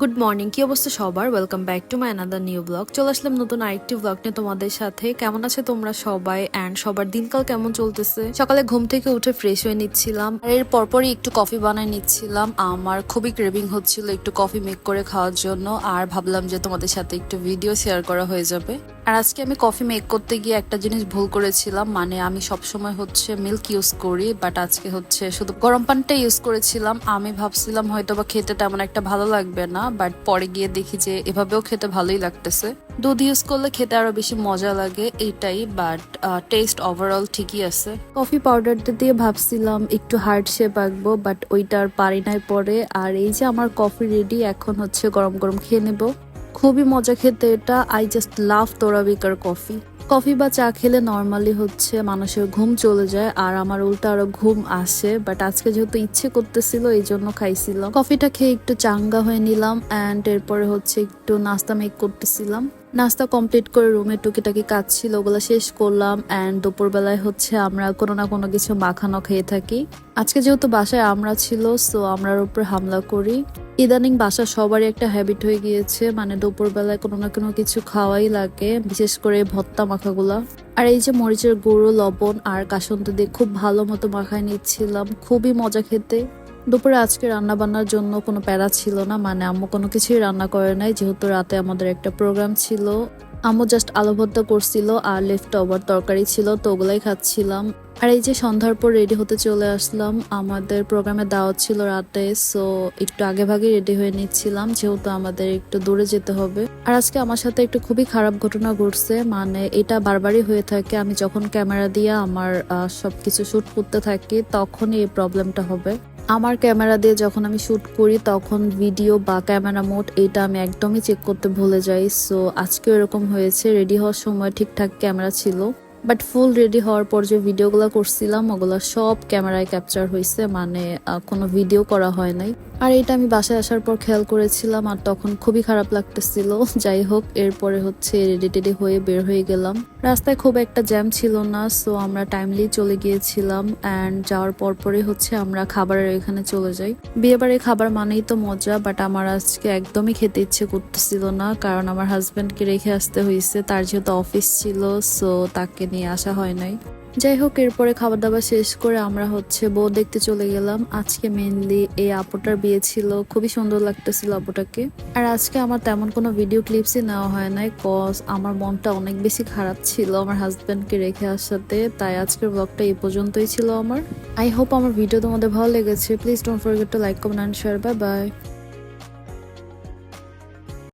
Good morning কি অবস্থা সবার? Welcome back to my another new blog চলে আসলাম নতুন আরেকটি ব্লগ নিয়ে তোমাদের সাথে। কেমন আছে তোমরা সবাই? অ্যান্ড সবার দিনকাল কেমন চলতেছে? সকালে ঘুম থেকে উঠে ফ্রেশ হয়ে নিচ্ছিলাম। এর পরপরই একটু কফি বানিয়ে নিচ্ছিলাম। আমার খুবই ক্রেভিং হচ্ছিল একটু কফি মেক করে খাওয়ার জন্য। আর ভাবলাম যে তোমাদের সাথে একটু ভিডিও শেয়ার করা হয়ে যাবে। আর আজকে আমি কফি মেক করতে গিয়ে একটা জিনিস ভুল করেছিলাম মানে আমি সবসময় হচ্ছে মিল্ক ইউজ করি বাট আজকে হচ্ছে শুধু গরম পানিটা ইউজ করেছিলাম। আমি ভাবছিলাম হয়তো বা খেতে তেমন একটা ভালো লাগবে না বাট পরে গিয়ে দেখি যে এভাবেও খেতে ভালোই লাগতেছে। দুধ ইউজ করলে খেতে আরও বেশি মজা লাগে এইটাই বাট টেস্ট ওভারঅল ঠিকই আছে। কফি পাউডারটা দিয়ে ভাবছিলাম একটু হার্ড শেপ আঁকবো বাট ওইটা আর পারি নাই পরে। আর এই যে আমার কফি রেডি এখন হচ্ছে গরম গরম খেয়ে নেব। খুবই মজা খেতে এটা। আই জাস্ট লাভ তোরাবিকার কফি কফি বা চা খেলে নর্মালি হচ্ছে মানুষের ঘুম চলে যায় আর আমার উল্টা আরও ঘুম আসে বাট আজকে যেহেতু ইচ্ছে করতেছিল এই জন্য খাইছিলাম। কফিটা খেয়ে একটু চাঙ্গা হয়ে নিলাম অ্যান্ড এরপরে হচ্ছে একটু নাস্তা মেক করতেছিলাম। নাস্তা কমপ্লিট করে রুমে টুকিটাকি কাজ ছিল, ওগুলো শেষ করলাম অ্যান্ড দুপুরবেলায় হচ্ছে আমরা কোনো না কোনো কিছু মাখানো খেয়ে থাকি। আজকে যেহেতু বাসায় আমরা ছিল সো আমরার উপরে হামলা করি। ইদানিং বাসা সবারই একটা হ্যাবিট হয়ে গিয়েছে। মানে দুপুরবেলায় কোনো না কোনো কিছু খাওয়াই লাগে, বিশেষ করে ভত্তা মাখাগুলা। আর এই যে মরিচের গুঁড়ো, লবণ আর কাসন্ত দিয়ে খুব ভালো মতো মাখায় নিচ্ছিলাম। খুবই মজা খেতে। দুপুরে আজকে রান্না বান্নার জন্য কোনো প্যারা ছিল না। মানে আম্মু কোনো কিছুই রান্না করে নাই, যেহেতু রাতে আমাদের একটা প্রোগ্রাম ছিল। আম্মু জাস্ট আলু ভর্তা করছিল আর লেফট ওভার তরকারি ছিল, তো ওগুলাই খাচ্ছিলাম। আর এই যে সন্ধ্যার পর রেডি হতে চলে আসলাম, আমাদের প্রোগ্রামে দাওয়াত ছিল রাতে সো একটু আগে ভাগে রেডি হয়ে নিচ্ছিলাম, যেহেতু আমাদের একটু দূরে যেতে হবে। আর আজকে আমার সাথে একটু খুবই খারাপ ঘটনা ঘটছে মানে এটা বারবারই হয়ে থাকে, আমি যখন ক্যামেরা দিয়ে আমার সবকিছু শ্যুট করতে থাকি, তখনই এই প্রবলেমটা হবে। আমার ক্যামেরা দিয়ে যখন আমি শ্যুট করি, তখন ভিডিও বা ক্যামেরা মোড এটা আমি একদমই চেক করতে ভুলে যাই। সো আজকে এরকম হয়েছে। রেডি হওয়ার সময় ঠিকঠাক ক্যামেরা ছিল। বাট ফুল রেডি হওয়ার পর যে ভিডিওগুলো করছিলাম, ওগুলো সব ক্যামেরায় ক্যাপচার হয়েছে মানে কোনো ভিডিও করা হয় নাই। আর এটা আমি বাসায় আসার পর খেয়াল করেছিলাম, আর তখন খুবই খারাপ লাগতেছিল। যাই হোক, এরপরে হচ্ছে রেডি টেডি হয়ে বের হয়ে গেলাম। রাস্তায় খুব একটা জ্যাম ছিল না সো আমরা টাইমলি চলে গিয়েছিলাম অ্যান্ড যাওয়ার পর পরে হচ্ছে আমরা খাবারের এখানে চলে যাই। বিয়েবাড়ি খাবার মানেই তো মজা বাট আমার আজকে একদমই খেতে ইচ্ছে করতেছিল না, কারণ আমার হাজব্যান্ডকে রেখে আসতে হয়েছে তার যেহেতু অফিস ছিল সো তাকে নিয়ে আসা হয় নাই। যাই হোক, এরপরে খাবার দাবার শেষ করে আমরা হচ্ছে বউ দেখতে চলে গেলাম। আজকে মেনলি এই আপুটার বিয়ে ছিল। খুবই সুন্দর লাগতেছিল আপুটাকে। আর আজকে আমার তেমন কোনো ভিডিও ক্লিপসই নেওয়া হয় নাই কজ আমার মনটা অনেক বেশি খারাপ ছিল আমার হাজব্যান্ডকে রেখে আসাতে। তাই আজকের ব্লগটা এই পর্যন্তই ছিল আমার। আই হোপ আমার ভিডিও তোমাদের ভালো লেগেছে। Please don't forget to like comment and share bye bye